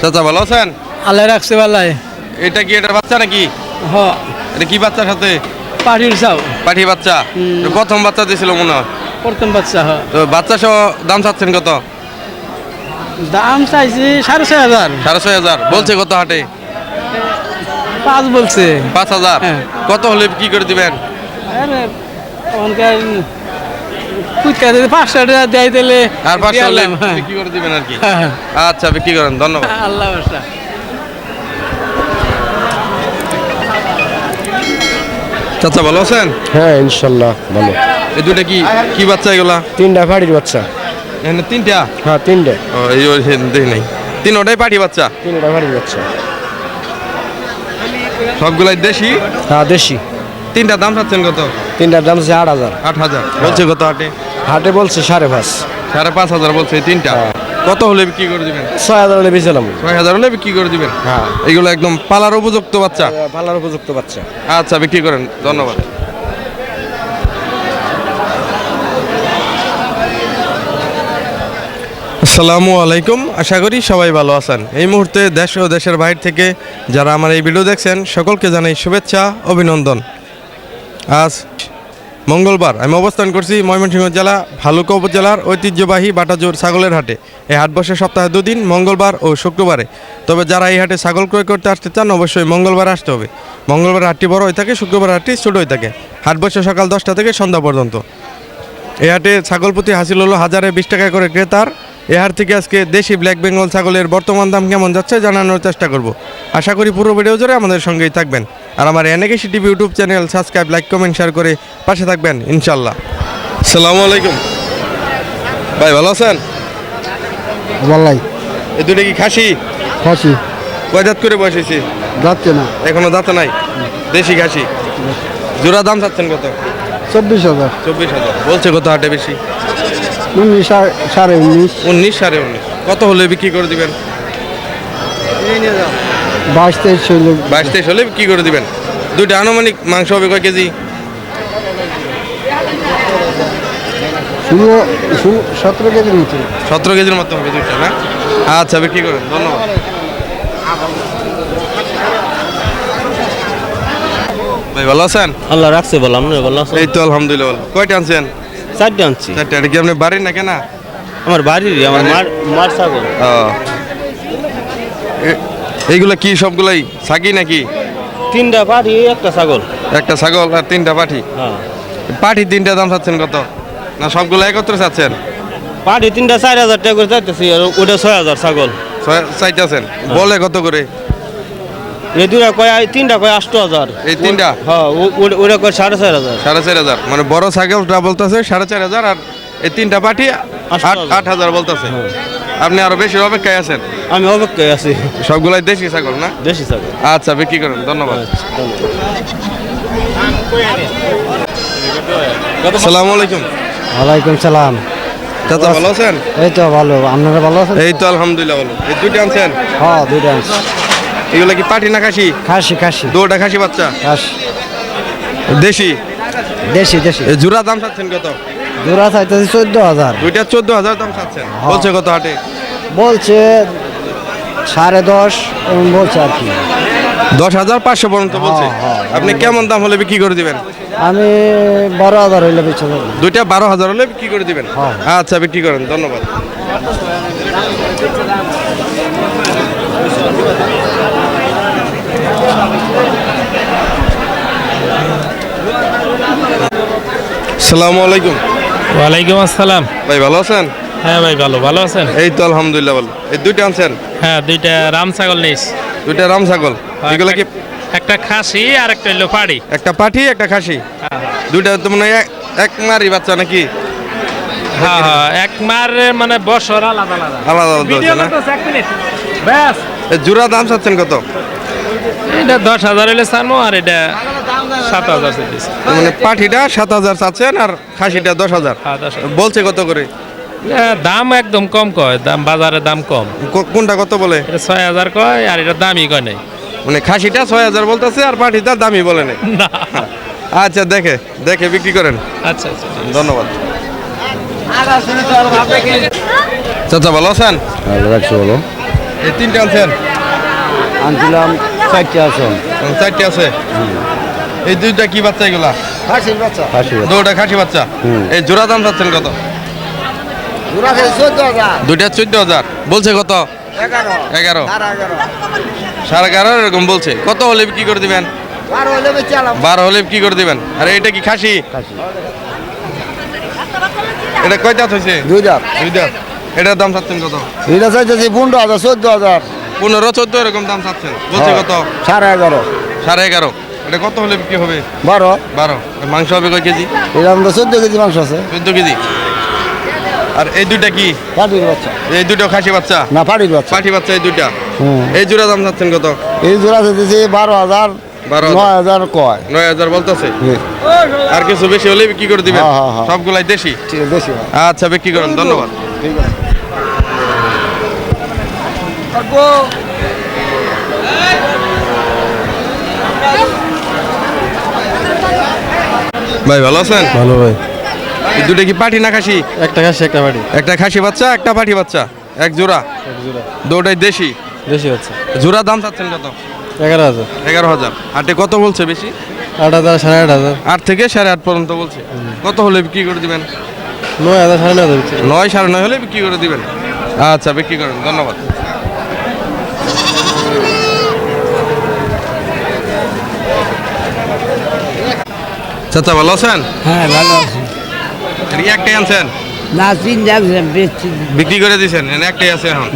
চাচা ভালো আছেন? আল্লাহ রাখছে পাল্লায় এটা কি এটা বাচ্চা নাকি? হ। এটা কি বাচ্চার সাথে? পাটির চাও। পাঠি বাচ্চা? প্রথম বাচ্চা দিয়েছিল মনে হয়। প্রথম বাচ্চা হ। তো বাচ্চা সহ দাম চাচ্ছেন কত? দাম চাইছি সাড়ে ছয় হাজার। সাড়ে ছয় হাজার। বলছে কত হাটে? পাঁচ বলছে। পাঁচ হাজার। হ্যাঁ। কত হলে কি করে দিবেন? আরে ওখানকার যদি পাঁচশো টাকা দেয় দিলে আর পাঁচশো হ্যাঁ। বিক্রি করে দিবেন আর কি। হ্যাঁ। আচ্ছা বিক্রি করেন ধন্যবাদ। আল্লাহ চাচা ভালো আছেন? হ্যাঁ ইনশাল্লাহ ভালো। এই দুটা কি কি বাচ্চা এগুলা? তিনটা ফাড়ির বাচ্চা। এখানে তিনটা? হ্যাঁ তিনটে। ও এই ওই দেখি নাই। তিনটাই পাঠি বাচ্চা? তিনটা ফাড়ির বাচ্চা। সবগুলাই দেশি? হ্যাঁ দেশি। তিনটা দাম চাচ্ছেন কত? তিনটার দাম হচ্ছে আট হাজার। আট হাজার। বলছে কত হাটে হাটে বলছে সাড়ে পাঁচ। সাড়ে পাঁচ হাজার বলছে এই তিনটা? কত হলে বিক্রি করে দিবেন? ছয় হাজার হলে বেছিলাম ছয় হাজার হলে বিক্রি করে দিবেন? হ্যাঁ। এগুলো একদম পালার উপযুক্ত বাচ্চা? পালার উপযুক্ত বাচ্চা। আচ্ছা বিক্রি করেন। ধন্যবাদ। আসসালামু আলাইকুম। আশা করি সবাই ভালো আছেন। এই মুহূর্তে দেশ ও দেশের বাইরে থেকে যারা আমার এই ভিডিও দেখছেন সকলকে জানাই শুভেচ্ছা অভিনন্দন। আজ মঙ্গলবার আমি অবস্থান করছি ময়মনসিংহ জেলা, ভালুকা উপজেলার ঐতিহ্যবাহী বাটাজোর ছাগলের হাটে। এই হাট বসে সপ্তাহে দুদিন, মঙ্গলবার ও শুক্রবারে। তবে যারা এই হাটে ছাগল ক্রয় করতে আসতে চান, অবশ্যই মঙ্গলবার আসতে হবে। মঙ্গলবার হাটটি বড় হয়ে থাকে, শুক্রবার হাটটি ছোট হয়ে থাকে। হাট বসে সকাল দশটা থেকে সন্ধ্যা পর্যন্ত। এই হাটে ছাগল প্রতি হাসিল হলো হাজারে বিশ টাকা করে ক্রেতার। এ হাট থেকে আজকে দেশি ব্ল্যাক বেঙ্গল ছাগলের বর্তমান দাম কেমন যাচ্ছে জানানোর চেষ্টা করব। আশা করি পুরো ভিডিও জুড়ে আমাদের সঙ্গেই থাকবেন। আর আমার এনেকেশি TV YouTube channel subscribe like comment share করে পাশে থাকবেন ইনশাল্লাহ সালামু আলাইকুম। ভাই ভালো আছেন? বললাই এই দুটো কি খাসি? খাসি। কয় দাঁত করে বসেছি যাচ্ছে না এখনও দাঁত নাই? দেশি খাসি? জোড়া দাম চাচ্ছেন কত? চব্বিশ হাজার। চব্বিশ হাজার। বলছে কত হাটে বেশি? উনিশ সাড়ে উনিশ। উনিশ সাড়ে উনিশ। কত হলে বিক্রি করে দিবেন? বাইশ তেইশ হইলে। বাইশ তেইশ হলে কি করে দিবেন? দুইটা আনুমানিক মাংস হবে কয় কেজি? ষোলো সতেরো কেজির মতো। সতেরো কেজির মতো হবে দুইটা না? আচ্ছা বিক্রি করেন? ধন্যবাদ। ভাই ভালো আছেন? আল্লাহ রাখছে বললাম না বললাম এই তো আলহামদুলিল্লাহ ভালো। কয়টা আনছেন? চারটে আনছি। চারটা এটা কি আপনি বাড়ির না? কেনা আমার বাড়ির? আমার মার মার ছাগল। এ- এইগুলা কি সবগুলাই সাকি নাকি? তিনটা পাঠি একটা ছাগল। একটা ছাগল আর তিনটা পাঠি? হ্যাঁ। পাঠি তিনটা দাম চাচ্ছেন কত? না সবগুলো একত্রে চাচ্ছেন? পাঠি তিনটা চার হাজার টাকা করে চাইতেছি আর ওটা ছয় হাজার ছাগল। চাইতেছেন? বলে কত করে? এই দুটা কয় তিনটা কয় আষ্ট হাজার। এই তিনটা? হ্যাঁ ওটা কয় সাড়ে চার হাজার। সাড়ে চার হাজার। মানে বড় ছাগলটা বলতেছে সাড়ে চার হাজার আর এই তিনটা পাঠি আট হাজার। আট হাজার বলতেছে। আপনি আরও বেশি অপেক্ষায় আছেন? আমি অপেক্ষায় আছি। সবগুলাই দেশি ছাগল না? দেশি ছাগল। আচ্ছা বিক্রি করেন ধন্যবাদ। সালামু আলাইকুম। ওয়ালাইকুম সালাম। চাচা ভালো আছেন? এই তো ভালো আপনারা ভালো আছেন? এই তো আলহামদুলিল্লাহ ভালো। এই দুইটা আনছেন? হ্যাঁ দুইটা আনছি। এগুলা কি পাঠি না খাসি? খাসি খাসি। দুটা খাসি বাচ্চা? খাসি। দেশি? দেশি দেশি। জোড়া দাম চাচ্ছেন কত? জোড়া চাইতেছি চোদ্দ হাজার। দুইটা চোদ্দ হাজার দাম চাচ্ছেন। বলছে কত হাটে? বলছে সাড়ে দশ বলছে আর কি। দশ হাজার পাঁচশো পর্যন্ত বলছে। হ্যাঁ, আপনি কেমন দাম হলে বিক্রি করে দিবেন? আমি বারো হাজার হইলে বেঁচে দুইটা বারো হাজার হলে বিক্রি করে দিবেন? হ্যাঁ। আচ্ছা বিক্রি করেন ধন্যবাদ। সালামু আলাইকুম। ওয়ালাইকুম আসসালাম। ভাই ভালো আছেন? হ্যাঁ ভাই ভালো। ভালো আছেন? এই তো আলহামদুলিল্লাহ ভালো। এই দুইটা আনছেন? হ্যাঁ দুইটা রাম ছাগল নিস দুইটা রাম ছাগল। এগুলো কি একটা খাসি আর একটা হইল পাড়ি। একটা পাঠি একটা খাসি? দুইটা তো মনে হয় এক- মারি বাচ্চা নাকি? হ্যাঁ হ্যাঁ এক মার মানে বছর আলাদা আলাদা। আলাদা আলাদা এক মিনিট। ব্যাস। জোড়া দাম চাচ্ছেন কত? এটা দশ হাজার হইলে সারমো আর এটা সাত হাজার মানে পাঠিটা সাত হাজার চাচ্ছেন আর খাসিটা দশ হাজার। হ্যাঁ, দশ বলছে কত করে? দাম একদম কম কয় দাম বাজারে দাম কম। কোনটা কত বলে? ছয় হাজার কয় আর এটা দামই কয় নাই। মানে খাসিটা ছয় হাজার বলতেছে আর পাঠিটা দামি বলে নেই। না। আচ্ছা দেখে দেখে বিক্রি করেন। আচ্ছা আচ্ছা ধন্যবাদ। চাচা ভালো আছেন? রাখছি বলো। এই তিনটে আনছেন? আনছিলাম চারটে আসন ও, চারটে আছে? এই দুইটা কি বাচ্চা এগুলা? খাসির বাচ্চা। খাসি দুটা খাসি বাচ্চা? এই জোড়া দাম চাচ্ছেন কত? দুইটা চোদ্দ হাজার বলছে কত? এগারো। এগারো। সাড়ে এগারো। এরকম বলছে। কত হলে কি করে দিবেন? বারো হলে বেঁচে আলাম। বারো হলে কি করে দিবেন। আরে এটা কি খাসি? খাসি। এটা কয় দাঁত হয়েছে দুই দাঁত। দুই দাঁত। এটার দাম চাচ্ছেন কত? এটা চাইতেছি পনেরো হাজার চোদ্দ হাজার। পনেরো চোদ্দ এরকম দাম চাচ্ছেন। বলছে কত? সাড়ে এগারো। সাড়ে এগারো। এটা কত হলে বিক্রি হবে? বারো। বারো। মাংস হবে কয় কেজি? এটা আমাদের চোদ্দ কেজি মাংস আছে। চোদ্দ কেজি। আর এই দুইটা কি? পাটির বাচ্চা। এই দুটো খাসি বাচ্চা? না পাটির বাচ্চা। পাঠি বাচ্চা এই দুইটা? হুম। এই জোড়া দাম চাচ্ছেন কত? এই জোড়া চাইতেছি বারো হাজার বারো নয় হাজার কয়। নয় হাজার বলতেছে? আর কিছু বেশি হলে বিক্রি করে দিবেন? হ্যাঁ, হ্যাঁ, হ্যাঁ। সবগুলাই দেশি? হয়। আচ্ছা বিক্রি করেন ধন্যবাদ। ঠিক আছে। ভাই ভালো আছেন? ভালো ভাই। দুটো কি পাঠি না খাসি? একটা খাসি একটা বাড়ি একটা খাসি বাচ্চা একটা পাঠি বাচ্চা? এক জোড়া? এক জোড়া। দুটাই দেশি? দেশি বাচ্চা। জোড়া দাম চাচ্ছেন কত? এগারো হাজার। এগারো হাজার। আটে কত বলছে বেশি? আট হাজার সাড়ে আট হাজার। আট থেকে সাড়ে আট পর্যন্ত বলছে। কত হলে বিক্রি করে দিবেন? নয় হাজার সাড়ে নয় হাজার নয় সাড়ে নয় হলে বিক্রি করে দিবেন। আচ্ছা বিক্রি করেন। ধন্যবাদ। চাচা ভালো আছেন? হ্যাঁ ভালো আছে। এটা কি একটাই আনছেন? না তিন যাচ্ছেন বেশি বিক্রি করে দিয়েছেন এনে একটাই আছে এখন?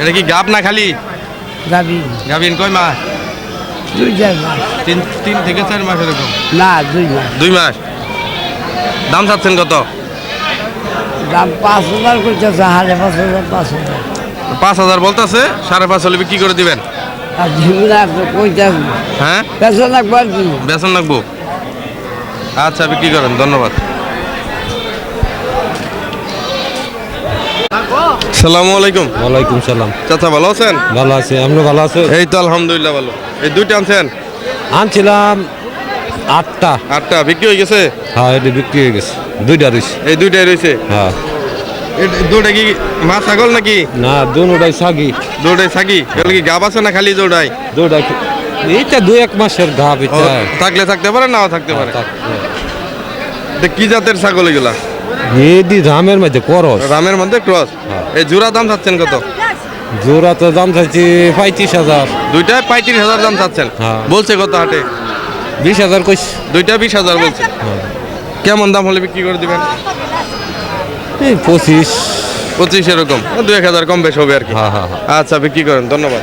এটা কি গাব না খালি? যাবি গাবিন কয় মাস? দুই চার মাস। তিন তিন থেকে চার মাস এরকম? না দুই মাস। দুই মাস? দাম চাচ্ছেন কত? দাম পাঁচ হাজার করতেছে সাড়ে পাঁচ হাজার পাঁচ হাজার। পাঁচ হাজার বলতেছে সাড়ে পাঁচ হলে বিক্রি করে দিবেন? আর ঝিমুনা পঞ্চাশ হ্যাঁ? পেছন লাগবে আর কি। বেতন লাগবো? আচ্ছা বিক্রি করেন ধন্যবাদ। সালামু আলাইকুম। ওয়ালাইকুম সালাম। চাচা ভালো আছেন? ভালো আছি ভালো আছেন? এই তো আলহামদুলিল্লাহ ভালো। এই দুইটা আনছেন? আনছিলাম আটটা। আটটা বিক্রি হয়ে গেছে? হ্যাঁ এটা বিক্রি হয়ে গেছে দুইটা রয়েছে এই দুইটাই রয়েছে হ্যাঁ। এই দুইটা কি মা ছাগল নাকি? না দুটাই সাগি দুটাই এগুলো কি গাব আছে না খালি দুটাই? দুটাই এইটা দুই এক মাসের গাভ এটা। থাকলে থাকতে পারে নাও থাকতে পারে। হ্যাঁ, এটা কি জাতের ছাগল এগুলা? এদি রামের মধ্যে করস। রামের মধ্যে ক্রস। হ্যাঁ। এই জোড়া দাম চাচ্ছেন কত? জোড়া তো দাম চাইছি পঁয়ত্রিশ হাজার। দুইটায় পঁয়ত্রিশ হাজার দাম চাচ্ছেন? হ্যাঁ। বলছে কত হাটে? বিশ হাজার কইস। দুইটা বিশ হাজার বলছে। কেমন দাম হলে বিক্রি করে দিবেন? এই পঁচিশ। পঁচিশ এরকম। দু এক হাজার কম বেশ হবে আর কি। হ্যাঁ হ্যাঁ হ্যাঁ। আচ্ছা বিক্রি করেন ধন্যবাদ।